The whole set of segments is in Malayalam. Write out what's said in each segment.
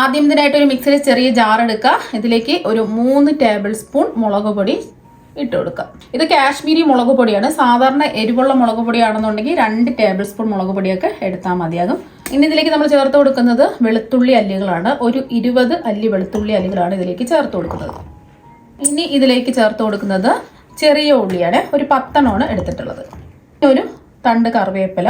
ആദ്യം ഇതിനായിട്ട് ഒരു മിക്സിയിൽ ചെറിയ ജാർ എടുക്കുക. ഇതിലേക്ക് ഒരു മൂന്ന് ടേബിൾ സ്പൂൺ മുളക് പൊടി ഇട്ട് കൊടുക്കുക. ഇത് കാശ്മീരി മുളക് പൊടിയാണ്. സാധാരണ എരിവുള്ള മുളക് പൊടിയാണെന്നുണ്ടെങ്കിൽ രണ്ട് ടേബിൾ സ്പൂൺ മുളക് പൊടിയൊക്കെ എടുത്താൽ മതിയാകും. ഇനി ഇതിലേക്ക് നമ്മൾ ചേർത്ത് കൊടുക്കുന്നത് വെളുത്തുള്ളി അല്ലികളാണ്. ഒരു ഇരുപത് അല്ലി വെളുത്തുള്ളി അല്ലികളാണ് ഇതിലേക്ക് ചേർത്ത് കൊടുക്കുന്നത്. ഇനി ഇതിലേക്ക് ചേർത്ത് കൊടുക്കുന്നത് ചെറിയ ഉള്ളിയാണ്. ഒരു പത്തെണ്ണമാണ് എടുത്തിട്ടുള്ളത്. ഒരു തണ്ട് കറിവേപ്പില.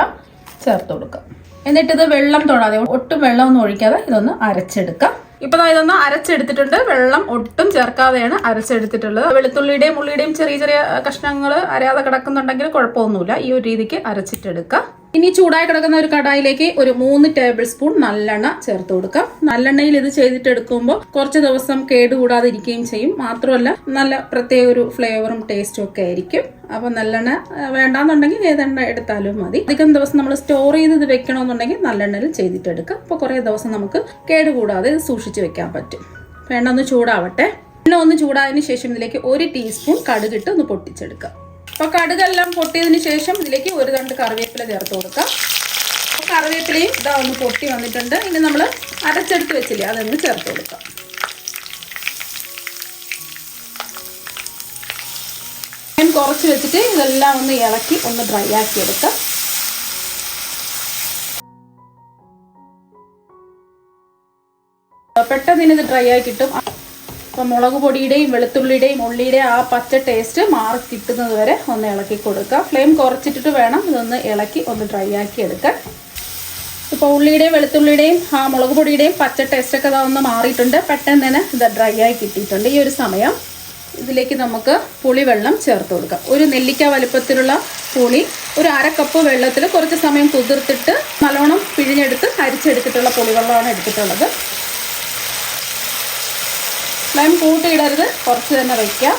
ചേർത്ത് കൊടുക്കുക എന്നിട്ട് ഇത് വെള്ളം തൊടാതെ ഒട്ടും വെള്ളമൊന്നും ഒഴിക്കാതെ ഇതൊന്ന് അരച്ചെടുക്കാം. ഇപ്പൊ ഇതൊന്ന് അരച്ചെടുത്തിട്ടുണ്ട്. വെള്ളം ഒട്ടും ചേർക്കാതെയാണ് അരച്ചെടുത്തിട്ടുള്ളത്. വെളുത്തുള്ളിയുടെയും ഉള്ളിയുടെയും ചെറിയ ചെറിയ കഷ്ണങ്ങൾ അരയാതെ കിടക്കുന്നുണ്ടെങ്കിൽ കുഴപ്പമൊന്നുമില്ല. ഈ ഒരു രീതിക്ക് അരച്ചിട്ടെടുക്കാം. ഇനി ചൂടായി കിടക്കുന്ന ഒരു കടായിലേക്ക് ഒരു മൂന്ന് ടേബിൾ സ്പൂൺ നല്ലെണ്ണ ചേർത്ത് കൊടുക്കാം. നല്ലെണ്ണയിൽ ഇത് ചെയ്തിട്ടെടുക്കുമ്പോൾ കുറച്ച് ദിവസം കേടുകൂടാതെ ഇരിക്കുകയും ചെയ്യും. മാത്രമല്ല നല്ല പ്രത്യേക ഒരു ഫ്ലേവറും ടേസ്റ്റും ഒക്കെ ആയിരിക്കും. അപ്പൊ നല്ലെണ്ണ വേണ്ടാന്നുണ്ടെങ്കിൽ ഏതെണ്ണ എടുത്താലും മതി. അധികം ദിവസം നമ്മൾ സ്റ്റോർ ചെയ്ത് ഇത് വെക്കണമെന്നുണ്ടെങ്കിൽ നല്ലെണ്ണയിൽ ചെയ്തിട്ടെടുക്കാം. അപ്പോൾ കുറേ ദിവസം നമുക്ക് കേടുകൂടാതെ ഇത് സൂക്ഷിച്ച് വെക്കാൻ പറ്റും. വേണ്ട ഒന്ന് ചൂടാവട്ടെ. പിന്നെ ഒന്ന് ചൂടായതിനു ശേഷം ഇതിലേക്ക് ഒരു ടീസ്പൂൺ കടുകിട്ട് ഒന്ന് പൊട്ടിച്ചെടുക്കാം. അപ്പോൾ കടുകെല്ലാം പൊട്ടിയതിന് ശേഷം ഇതിലേക്ക് ഒരു തണ്ട് കറിവേപ്പില ചേർത്ത് കൊടുക്കാം. കറിവേപ്പിലയും ഇതാ ഒന്ന് പൊട്ടി വന്നിട്ടുണ്ട്. ഇനി നമ്മൾ അരച്ചെടുത്ത് വെച്ചില്ലേ അതൊന്ന് ചേർത്ത് കൊടുക്കാം. കുറച്ച് വെച്ചിട്ട് ഇതെല്ലാം ഒന്ന് ഇളക്കി ഒന്ന് ഡ്രൈ ആക്കി എടുക്കാം. പെട്ടെന്ന് ഇത് ഡ്രൈ ആയി കിട്ടും. അപ്പം മുളക് പൊടിയുടെയും വെളുത്തുള്ളിയുടെയും ഉള്ളിയുടെയും ആ പച്ച ടേസ്റ്റ് മാറി കിട്ടുന്നത് വരെ ഒന്ന് ഇളക്കി കൊടുക്കുക. ഫ്ലെയിം കുറച്ചിട്ടിട്ട് വേണം ഇതൊന്ന് ഇളക്കി ഒന്ന് ഡ്രൈ ആക്കി എടുക്കാൻ. ഇപ്പോൾ ഉള്ളിയുടെയും വെളുത്തുള്ളിയുടെയും ആ മുളക് പൊടിയുടെയും പച്ച ടേസ്റ്റൊക്കെ ഒന്ന് മാറിയിട്ടുണ്ട്. പെട്ടെന്ന് തന്നെ ഇത് ഡ്രൈ ആയി കിട്ടിയിട്ടുണ്ട്. ഈ ഒരു സമയം ഇതിലേക്ക് നമുക്ക് പുളിവെള്ളം ചേർത്ത് കൊടുക്കാം. ഒരു നെല്ലിക്ക വലുപ്പത്തിലുള്ള പുളി ഒരു അര കപ്പ് വെള്ളത്തിൽ കുറച്ച് സമയം കുതിർത്തിട്ട് നല്ലോണം പിഴിഞ്ഞെടുത്ത് അരിച്ചെടുത്തിട്ടുള്ള പുളിവെള്ളമാണ് എടുത്തിട്ടുള്ളത്. ഫ്ലെയിം കൂട്ടിയിടരുത്. കുറച്ച് തന്നെ വയ്ക്കാം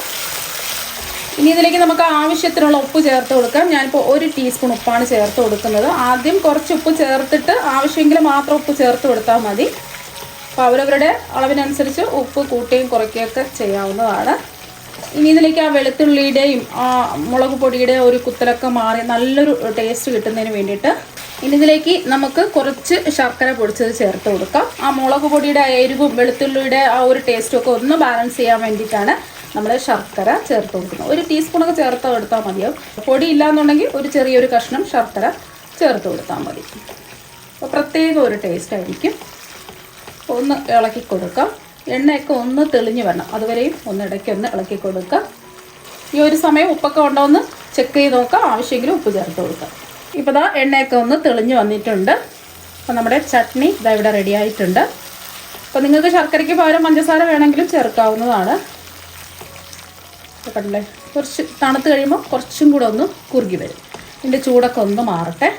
ഇനി ഇതിലേക്ക് നമുക്ക് ആവശ്യത്തിനുള്ള ഉപ്പ് ചേർത്ത് കൊടുക്കാം. ഞാനിപ്പോൾ ഒരു ടീസ്പൂൺ ഉപ്പാണ് ചേർത്ത് കൊടുക്കുന്നത്. ആദ്യം കുറച്ച് ഉപ്പ് ചേർത്തിട്ട് ആവശ്യമെങ്കിൽ മാത്രം ഉപ്പ് ചേർത്ത് കൊടുത്താൽ മതി. അപ്പോൾ അവരവരുടെ അളവിനനുസരിച്ച് ഉപ്പ് കൂട്ടുകയും കുറയ്ക്കുകയൊക്കെ ചെയ്യാവുന്നതാണ്. ഇനി ഇതിലേക്ക് ആ വെളുത്തുള്ളിയുടെയും ആ മുളക് പൊടിയുടെയും ഒരു കുത്തലൊക്കെ മാറി നല്ലൊരു ടേസ്റ്റ് കിട്ടുന്നതിന് വേണ്ടിയിട്ട് ഇതിലേക്ക് നമുക്ക് കുറച്ച് ശർക്കര പൊടിച്ചത് ചേർത്ത് കൊടുക്കാം. ആ മുളക് പൊടിയുടെ എരിവും വെളുത്തുള്ളിയുടെ ആ ഒരു ടേസ്റ്റും ഒക്കെ ഒന്ന് ബാലൻസ് ചെയ്യാൻ വേണ്ടിയിട്ടാണ് നമ്മൾ ശർക്കര ചേർത്ത് കൊടുക്കുന്നത്. ഒരു ടീസ്പൂണൊക്കെ ചേർത്ത് കൊടുത്താൽ മതിയാവും. പൊടി ഇല്ലാന്നുണ്ടെങ്കിൽ ഒരു ചെറിയൊരു കഷ്ണം ശർക്കര ചേർത്ത് കൊടുത്താൽ മതി. അപ്പോൾ പ്രത്യേക ഒരു ടേസ്റ്റ് ആയിരിക്കും. ഒന്ന് ഇളക്കി കൊടുക്കാം. എണ്ണയൊക്കെ ഒന്ന് തെളിഞ്ഞു വരണം. അതുവരെയും ഒന്ന് ഇടയ്ക്ക് ഒന്ന് ഇളക്കി കൊടുക്കാം. ഈ ഒരു സമയം ഉപ്പൊക്കെ ഉണ്ടോ എന്ന് ചെക്ക് ചെയ്ത് നോക്കാം. ആവശ്യമെങ്കിലും ഉപ്പ് ചേർത്ത് കൊടുക്കാം. ഇപ്പോൾ ദാ എണ്ണയൊക്കെ ഒന്ന് തെളിഞ്ഞ് വന്നിട്ടുണ്ട്. അപ്പോൾ നമ്മുടെ ചട്നി ഇതാ ഇവിടെ റെഡി ആയിട്ടുണ്ട്. അപ്പോൾ നിങ്ങൾക്ക് ശർക്കരയ്ക്ക് പകരം പഞ്ചസാര വേണമെങ്കിലും ചേർക്കാവുന്നതാണ്. കണ്ടല്ലേ? കുറച്ച് തണുത്ത് കഴിയുമ്പോൾ കുറച്ചും കൂടെ ഒന്ന് കുറുകി വരും. ഇതിന്റെ ചൂടൊക്കെ ഒന്ന് മാറട്ടെ.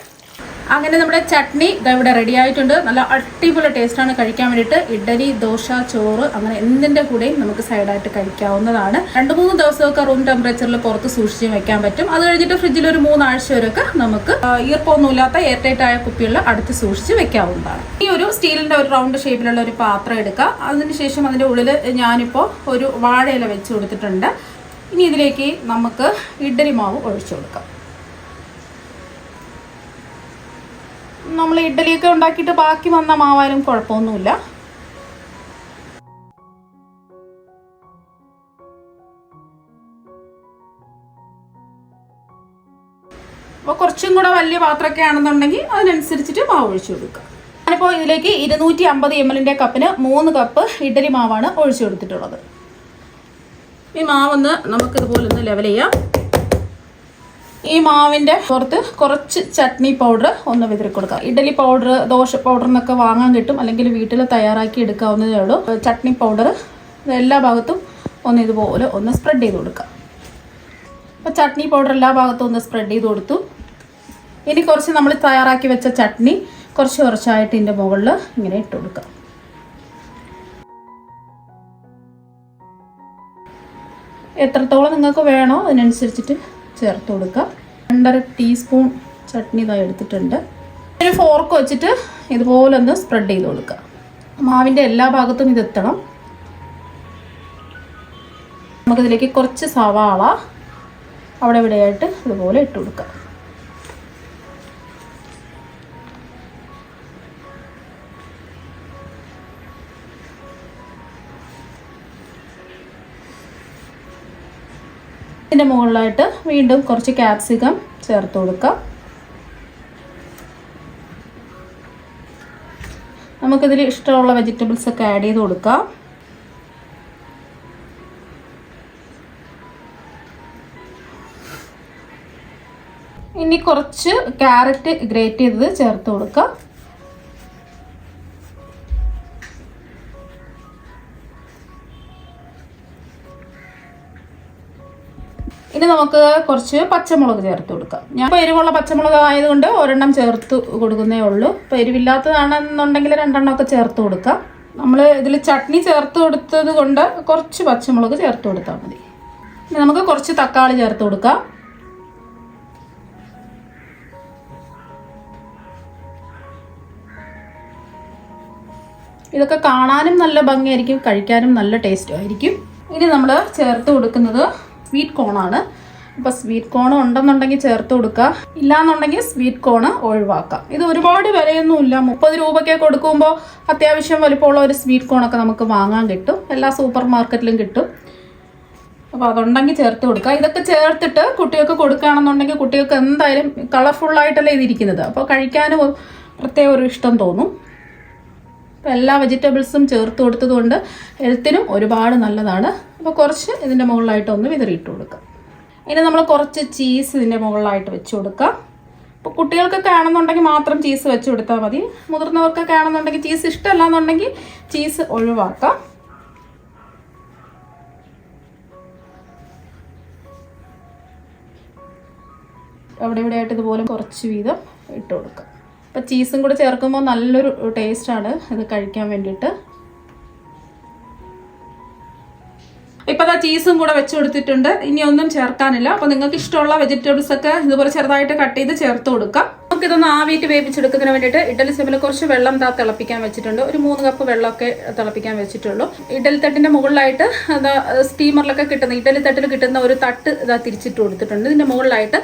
അങ്ങനെ നമ്മുടെ ചട്നി ഇവിടെ റെഡി ആയിട്ടുണ്ട്. നല്ല അടിപൊളി ടേസ്റ്റാണ് കഴിക്കാൻ വേണ്ടിയിട്ട് ഇഡലി ദോശ ചോറ് അങ്ങനെ എന്തിന്റെ കൂടെയും നമുക്ക് സൈഡായിട്ട് കഴിക്കാവുന്നതാണ്. രണ്ട് മൂന്ന് ദിവസമൊക്കെ റൂം ടെമ്പറേച്ചറിൽ പുറത്ത് സൂക്ഷിച്ച് വെക്കാൻ പറ്റും. അത് കഴിഞ്ഞിട്ട് ഫ്രിഡ്ജിൽ ഒരു മൂന്നാഴ്ച വരെയൊക്കെ നമുക്ക് ഈർപ്പൊന്നുമില്ലാത്ത എയർ ടൈറ്റ് ആയ കുപ്പികളിൽ അടുത്ത് സൂക്ഷിച്ച് വെക്കാവുന്നതാണ്. ഈ ഒരു സ്റ്റീലിന്റെ ഒരു റൗണ്ട് ഷേപ്പിലുള്ള ഒരു പാത്രം എടുക്കുക. അതിനുശേഷം അതിന്റെ ഉള്ളിൽ ഞാനിപ്പോൾ ഒരു വാഴയില വെച്ച് കൊടുത്തിട്ടുണ്ട്. ഇനി ഇതിലേക്ക് നമുക്ക് ഇഡലി മാവ് ഒഴിച്ചു കൊടുക്കാം. നമ്മൾ ഇഡ്ഡലിയൊക്കെ ഉണ്ടാക്കിയിട്ട് ബാക്കി വന്ന മാവായാലും കുഴപ്പമൊന്നുമില്ല. അപ്പോൾ കുറച്ചും കൂടെ വലിയ പാത്രമൊക്കെ ആണെന്നുണ്ടെങ്കിൽ അതിനനുസരിച്ചിട്ട് മാവ് ഒഴിച്ചു കൊടുക്കുക ഞാനിപ്പോൾ ഇതിലേക്ക് ഇരുന്നൂറ്റി അമ്പത് എം എല്ലിന്റെ കപ്പിന് മൂന്ന് കപ്പ് ഇഡ്ഡലി മാവാണ് ഒഴിച്ചു കൊടുത്തിട്ടുള്ളത്. ഈ മാവൊന്ന് നമുക്കിതുപോലെ ഒന്ന് ലെവൽ ചെയ്യാം. ഈ മാവിന്റെ പുറത്ത് കുറച്ച് ചട്നി പൗഡർ ഒന്ന് വിതറി കൊടുക്കാം. ഇഡലി പൗഡർ ദോശ പൗഡർ എന്നൊക്കെ വാങ്ങാൻ കിട്ടും. അല്ലെങ്കിൽ വീട്ടിൽ തയ്യാറാക്കി എടുക്കാവുന്നതേ ഉള്ളൂ. ചട്നി പൗഡർ എല്ലാ ഭാഗത്തും ഒന്ന് ഇതുപോലെ ഒന്ന് സ്പ്രെഡ് ചെയ്ത് കൊടുക്കാം. അപ്പോൾ ചട്നി പൗഡർ എല്ലാ ഭാഗത്തും ഒന്ന് സ്പ്രെഡ് ചെയ്ത് കൊടുത്തു. ഇനി കുറച്ച് നമ്മൾ തയ്യാറാക്കി വെച്ച ചട്നി കുറച്ച് കുറച്ചായിട്ട് ഇതിന്റെ മുകളിൽ ഇങ്ങനെ ഇട്ട് കൊടുക്കാം. എത്രത്തോളം നിങ്ങൾക്ക് വേണോ അതിനനുസരിച്ചിട്ട് ചേർത്ത് കൊടുക്കാം. രണ്ടര ടീസ്പൂൺ ചട്നി ഇതായി എടുത്തിട്ടുണ്ട്. ഒരു ഫോർക്ക് വെച്ചിട്ട് ഇതുപോലെ ഒന്ന് സ്പ്രെഡ് ചെയ്ത് കൊടുക്കുക. മാവിന്റെ എല്ലാ ഭാഗത്തും ഇതെത്തണം നമുക്കിതിലേക്ക് കുറച്ച് സവാള അവിടെ ഇവിടെയായിട്ട് ഇതുപോലെ ഇട്ട് കൊടുക്കാം. ഇതിന്റെ മുകളിലായിട്ട് വീണ്ടും കുറച്ച് ക്യാപ്സിക്കം ചേർത്ത് കൊടുക്കാം. നമുക്കിതിൽ ഇഷ്ടമുള്ള വെജിറ്റബിൾസ് ഒക്കെ ആഡ് ചെയ്ത് കൊടുക്കാം. ഇനി കുറച്ച് ക്യാരറ്റ് ഗ്രേറ്റ് ചെയ്തത് ചേർത്ത് കൊടുക്കാം. ഇനി നമുക്ക് കുറച്ച് പച്ചമുളക് ചേർത്ത് കൊടുക്കാം. ഞാൻ ഇപ്പോൾ എരിവുള്ള പച്ചമുളക് ആയതുകൊണ്ട് ഒരെണ്ണം ചേർത്ത് കൊടുക്കുന്നേ ഉള്ളൂ. ഇപ്പോൾ എരിവില്ലാത്തതാണെന്നുണ്ടെങ്കിൽ രണ്ടെണ്ണം ഒക്കെ ചേർത്ത് കൊടുക്കാം. നമ്മൾ ഇതിൽ ചട്നി ചേർത്ത് കൊടുത്തത് കൊണ്ട് കുറച്ച് പച്ചമുളക് ചേർത്ത് കൊടുത്താൽ മതി. ഇനി നമുക്ക് കുറച്ച് തക്കാളി ചേർത്ത് കൊടുക്കാം. ഇതൊക്കെ കാണാനും നല്ല ഭംഗിയായിരിക്കും കഴിക്കാനും നല്ല ടേസ്റ്റും ആയിരിക്കും. ഇനി നമ്മൾ ചേർത്ത് കൊടുക്കുന്നത് സ്വീറ്റ് ആണ്. അപ്പോൾ സ്വീറ്റ് കോൺ ഉണ്ടെന്നുണ്ടെങ്കിൽ ചേർത്ത് കൊടുക്കുക. ഇല്ലാന്നുണ്ടെങ്കിൽ സ്വീറ്റ് കോൺ ഒഴിവാക്കാം ഇത് ഒരുപാട് വിലയൊന്നുമില്ല മുപ്പത് രൂപയ്ക്ക് കൊടുക്കുമ്പോൾ അത്യാവശ്യം വലിപ്പമുള്ള ഒരു സ്വീറ്റ് കോണൊക്കെ നമുക്ക് വാങ്ങാൻ കിട്ടും. എല്ലാ സൂപ്പർ മാർക്കറ്റിലും കിട്ടും. അപ്പോൾ അതുണ്ടെങ്കിൽ ചേർത്ത് കൊടുക്കുക. ഇതൊക്കെ ചേർത്തിട്ട് കുട്ടികൾക്ക് കൊടുക്കുകയാണെന്നുണ്ടെങ്കിൽ കുട്ടികൾക്ക് എന്തായാലും കളർഫുള്ളായിട്ടല്ലേ ഇതിരിക്കുന്നത്. അപ്പോൾ കഴിക്കാനും പ്രത്യേക ഒരു ഇഷ്ടം തോന്നും. അപ്പോൾ എല്ലാ വെജിറ്റബിൾസും ചേർത്ത് കൊടുത്തതുകൊണ്ട് ഹെൽത്തിനും ഒരുപാട് നല്ലതാണ്. അപ്പോൾ കുറച്ച് ഇതിന്റെ മുകളിലായിട്ട് ഒന്ന് വിതറിയിട്ട് കൊടുക്കുക ഇനി നമ്മൾ കുറച്ച് ചീസ് ഇതിന്റെ മുകളിലായിട്ട് വെച്ച് കൊടുക്കാം. അപ്പോൾ കുട്ടികൾക്കൊക്കെ ആണെന്നുണ്ടെങ്കിൽ മാത്രം ചീസ് വെച്ച് കൊടുത്താൽ മതി. മുതിർന്നവർക്കൊക്കെ ആണെന്നുണ്ടെങ്കിൽ ചീസ് ഇഷ്ടമല്ല എന്നുണ്ടെങ്കിൽ ചീസ് ഒഴിവാക്കാം. അവിടെ ഇവിടെ ആയിട്ട് ഇതുപോലെ കുറച്ച് വീതം ഇട്ട് കൊടുക്കാം. അപ്പോൾ ചീസും കൂടെ ചേർക്കുമ്പോൾ നല്ലൊരു ടേസ്റ്റാണ് ഇത് കഴിക്കാൻ വേണ്ടിയിട്ട്. ഇപ്പോൾ അതാ ചീസും കൂടെ വെച്ച് കൊടുത്തിട്ടുണ്ട്. ഇനി ഒന്നും ചേർക്കാനില്ല. അപ്പോൾ നിങ്ങൾക്ക് ഇഷ്ടമുള്ള വെജിറ്റബിൾസ് ഒക്കെ ഇതുപോലെ ചെറുതായിട്ട് കട്ട് ചെയ്ത് ചേർത്ത് കൊടുക്കാം. നമുക്കിതൊന്ന് ആവിയിട്ട് വേവിച്ചെടുക്കുന്നതിന് വേണ്ടിയിട്ട് ഇഡലി ചെമ്പിൽ കുറച്ച് വെള്ളം താ തിളപ്പിക്കാൻ വെച്ചിട്ടുണ്ട്. ഒരു മൂന്ന് കപ്പ് വെള്ളമൊക്കെ തിളപ്പിക്കാൻ വെച്ചിട്ടുള്ളൂ. ഇഡലി തട്ടിന്റെ മുകളിലായിട്ട് അതാ സ്റ്റീമറിലൊക്കെ കിട്ടുന്ന ഇഡലി തട്ടിൽ കിട്ടുന്ന ഒരു തട്ട് ഇതാ തിരിച്ചിട്ട് കൊടുത്തിട്ടുണ്ട്. ഇതിന്റെ മുകളിലായിട്ട്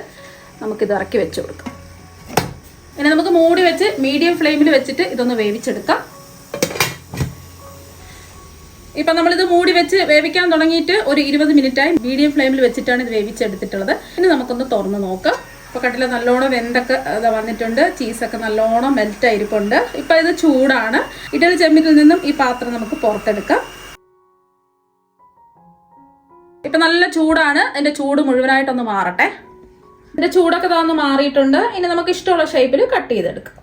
നമുക്കിത് ഇറക്കി വെച്ച് കൊടുക്കാം. ഇനി നമുക്ക് മൂടി വെച്ച് മീഡിയം ഫ്ലെയിമിൽ വെച്ചിട്ട് ഇതൊന്ന് വേവിച്ചെടുക്കാം. ഇപ്പം നമ്മളിത് മൂടി വെച്ച് വേവിക്കാൻ തുടങ്ങിയിട്ട് ഒരു ഇരുപത് മിനിറ്റായി മീഡിയം ഫ്ലെയിമിൽ വെച്ചിട്ടാണ് ഇത് വേവിച്ചെടുത്തിട്ടുള്ളത്. ഇനി നമുക്കൊന്ന് തുറന്ന് നോക്കാം. ഇപ്പോൾ കട്ടിൽ നല്ലോണം വെന്തൊക്കെ വന്നിട്ടുണ്ട്. ചീസൊക്കെ നല്ലോണം മെൽറ്റ് ആയിരിപ്പുണ്ട് ഇപ്പം ഇത് ചൂടാണ്. ഇഡലി ചെമ്മിൽ നിന്നും ഈ പാത്രം നമുക്ക് പുറത്തെടുക്കാം. ഇപ്പം നല്ല ചൂടാണ്. അതിന്റെ ചൂട് മുഴുവനായിട്ടൊന്ന് മാറട്ടെ. ഇതിന്റെ ചൂടൊക്കെ താന്ന് മാറിയിട്ടുണ്ട്. ഇനി നമുക്ക് ഇഷ്ടമുള്ള ഷേപ്പിൽ കട്ട് ചെയ്തെടുക്കാം.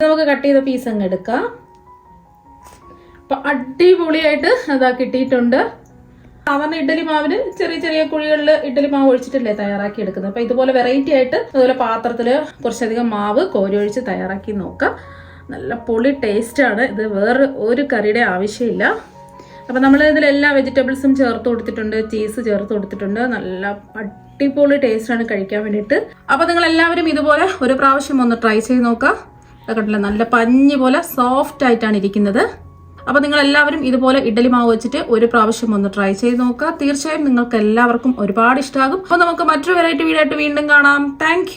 നമുക്ക് കട്ട് ചെയ്ത പീസ് അങ്ങ് എടുക്കാം. അപ്പൊ അടിപൊളിയായിട്ട് അതാ കിട്ടിയിട്ടുണ്ട്. സാധാരണ ഇഡ്ഡലി മാവിന് ചെറിയ ചെറിയ കുഴികളിൽ ഇഡ്ഡലി മാവ് ഒഴിച്ചിട്ടല്ലേ തയ്യാറാക്കി എടുക്കുന്നത്. അപ്പോൾ ഇതുപോലെ വെറൈറ്റി ആയിട്ട് അതുപോലെ പാത്രത്തിൽ കുറച്ചധികം മാവ് കോരി ഒഴിച്ച് തയ്യാറാക്കി നോക്കാം. നല്ല പൊളി ടേസ്റ്റ് ആണ്. ഇത് വേറെ ഒരു കറിയുടെ ആവശ്യമില്ല. അപ്പോൾ നമ്മൾ ഇതിൽ എല്ലാ വെജിറ്റബിൾസും ചേർത്ത് കൊടുത്തിട്ടുണ്ട് ചീസ് ചേർത്ത് കൊടുത്തിട്ടുണ്ട്. നല്ല അടിപൊളി ആണ് കഴിക്കാൻ വേണ്ടിയിട്ട്. അപ്പോൾ നിങ്ങൾ എല്ലാവരും ഇതുപോലെ ഒരു പ്രാവശ്യം ഒന്ന് ട്രൈ ചെയ്ത് നോക്കുക. കണ്ടില്ല? നല്ല പഞ്ഞ് പോലെ സോഫ്റ്റ് ആയിട്ടാണ് ഇരിക്കുന്നത്. അപ്പോൾ നിങ്ങൾ എല്ലാവരും ഇതുപോലെ ഇഡലി മാവ് വെച്ചിട്ട് ഒരു പ്രാവശ്യം ഒന്ന് ട്രൈ ചെയ്ത് നോക്കുക. തീർച്ചയായും നിങ്ങൾക്ക് എല്ലാവർക്കും ഒരുപാട് ഇഷ്ടമാകും അപ്പോൾ നമുക്ക് മറ്റൊരു വെറൈറ്റി വീഡിയോ ആയിട്ട് വീണ്ടും കാണാം. താങ്ക്